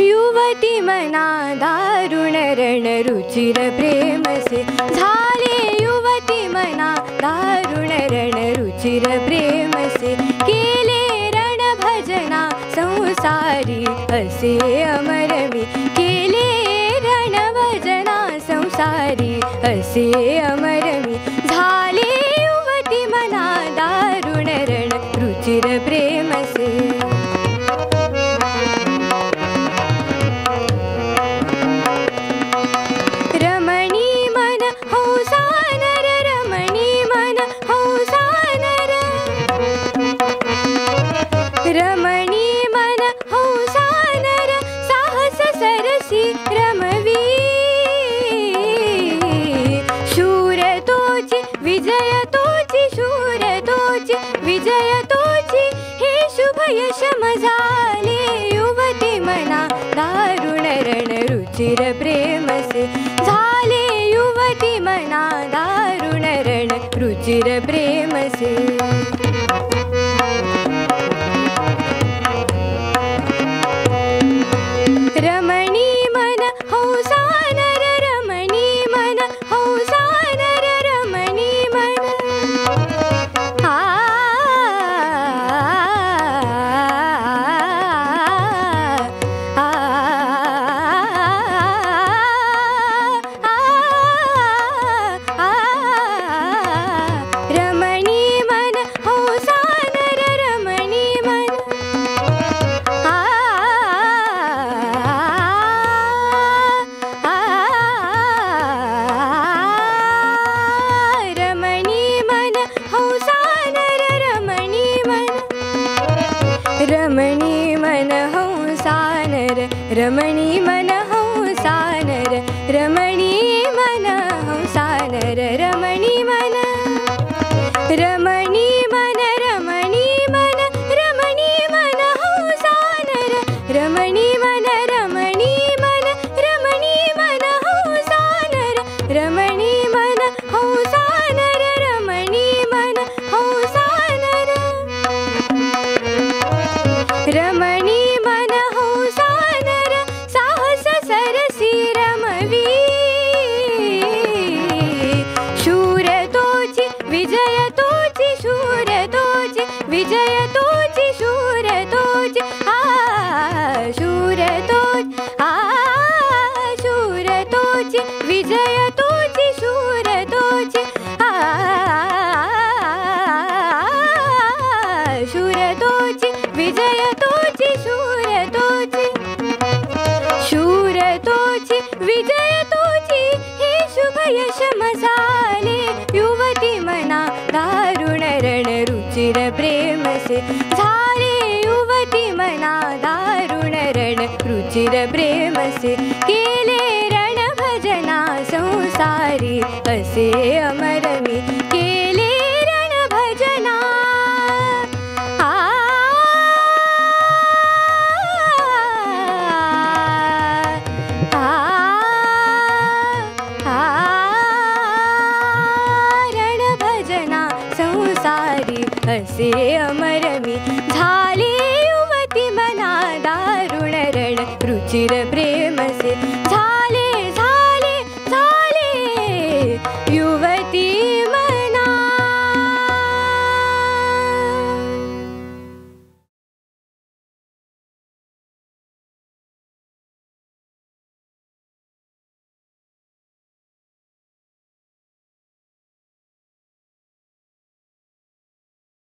युवती मना दारुण रण रुचिर प्रेम से झाले युवती मना दारुण रण रुचिर प्रेम से केले रण भजना संसारी असे असे अमरवी झाले युवती तोची शूर तोची विजय तोची हे शुभ यश मजाले युवती मना दारुण रण रुचिर प्रेम से झाले युवती मना दारुण रण रुचिर प्रेम मन हंसानर रमणी मन हंसानर रमणी मन रमणी मन रमणी विजय तोची शूर तोची आ शूर तोच आ शूर तोची विजय तोची शूर तोची आ शूर तोची विजय तोची शूर तोची विजय शुभ यश रुचिर प्रेम से झाले युवती मना दारुण रण रुचिर प्रेम से केले रण भजना संसारी असे अमरवी केले असे अमरमी झाले युवती मना दारुण रण रुचिर प्रेमसे झाले